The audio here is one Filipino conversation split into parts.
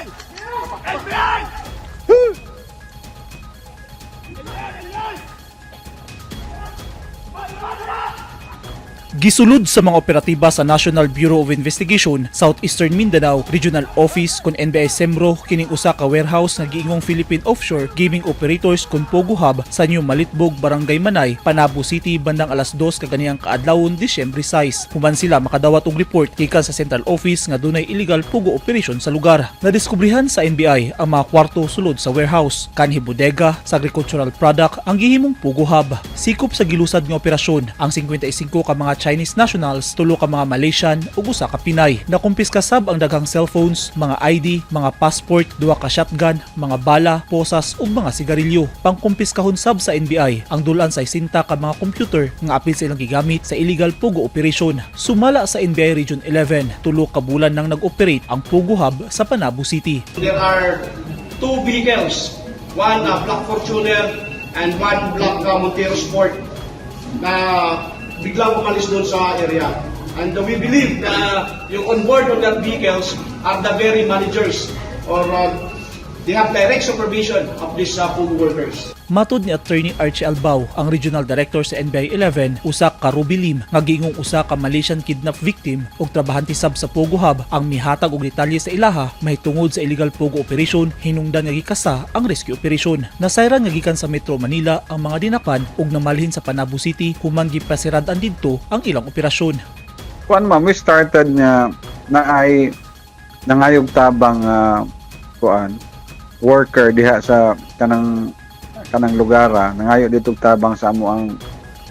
ไปไปไป Gisulod sa mga operatiba sa National Bureau of Investigation, Southeastern Mindanao Regional Office kon NBI Semro kining usa ka warehouse nga giingong Philippine Offshore Gaming Operators kon Pogo Hub sa New Malitbog, Barangay Manay, Panabo City bandang alas 2 kaganiyang kaadlawon Disyembre 6. Human sila makadawat og report gikan sa Central Office nga dunay illegal pugo operation sa lugar. Nadiskubrihan sa NBI ang mga kwarto sulod sa warehouse, kanhi bodega sa agricultural product ang gihimong Pugo Hub. Sikop sa gilusad nga operasyon ang 55 ka mga Chinese nationals, tulo ka mga Malaysian ug usa ka Pinay. Nakumpiska sab ang daghang cellphones, mga ID, mga passport, duha ka shotgun, mga bala, posas ug mga sigarilyo. Pangkumpiskahon sab sa NBI ang dulan sa isinta ka mga computer nga apil sa ilang gigamit sa illegal pugo operation. Sumala sa NBI Region 11, tulo ka bulan nang nag-operate ang Pugo Hub sa Panabo City. There are two vehicles, one uh, Black Fortuner and one Black Montero Sport na biglang umalis doon sa area. And uh, we believe na yung on of that vehicles are the very managers or uh, they have direct supervision of these uh, food workers. Matod ni Attorney Archie Albao, ang Regional Director sa NBI 11, usa ka Ruby Lim, nga giingong usa ka Malaysian kidnap victim ug trabahante sab sa Pogo Hub ang mihatag og detalye sa ilaha mahitungod sa illegal Pogo operation hinungdan nga gikasa ang rescue operation. Nasayran nga gikan sa Metro Manila ang mga dinapan ug namalhin sa Panabo City human gipasiradan didto ang ilang operasyon. kuan ma'am, we started nga na ay nangayog tabang ah, kuan worker diha sa kanang kanang lugara nangayo dito tabang sa amo ang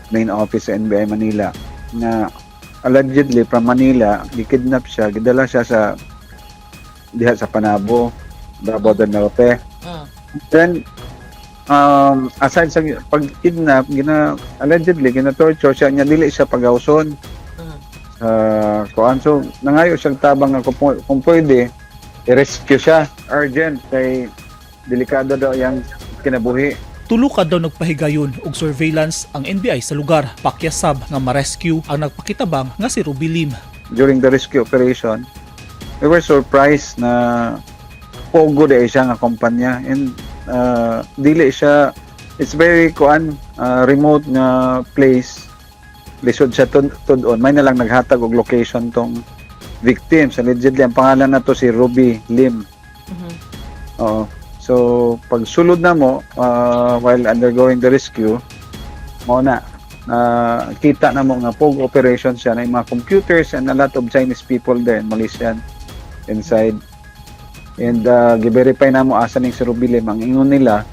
main office sa NBI Manila. Na allegedly from Manila gikidnap siya gidala siya sa diha sa Panabo Davao del Norte. Then um, aside sa pag-kidnap gina allegedly gina-torture siya niya dili siya pagawson. Sa kuan. So nangayo siyang tabang nga kung, kung pwede i-rescue siya. Urgent. Kay delikado daw yang kinabuhi. Tulo ka daw nagpahigayon og surveillance ang NBI sa lugar. Pakyasab nga ma-rescue ang nagpakitabang nga si Ruby Lim. during the rescue operation we were surprised na pogo de siya nga kumpanya. And uh, dili siya it's very kuan uh, remote nga place. Lisod siya tud on may na lang naghatag og location tong victims allegedly ang pangalan na to si Ruby Lim Oo. So, pag sulod na mo, uh, while undergoing the rescue, mo na, uh, kita na mo nga pog operation siya na mga computers and a lot of Chinese people there, Malaysian, inside. And uh, gi-verify na mo asa ning si Rubilim. Ang ingon nila,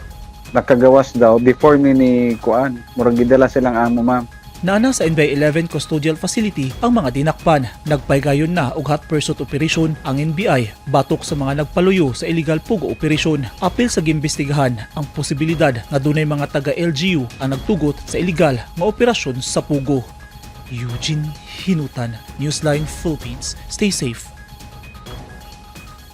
nakagawas daw before mi ni Kuan. Murag gidala silang amo ma'am. Naana sa NBI 11 Custodial Facility ang mga dinakpan. Nagpaygayon na og hot pursuit operation ang NBI batok sa mga nagpaluyo sa illegal pugo operation. Apil sa gimbestigahan ang posibilidad nga dunay mga taga LGU ang nagtugot sa illegal nga operasyon sa pugo. Eugene Hinutan, Newsline Philippines. Stay safe.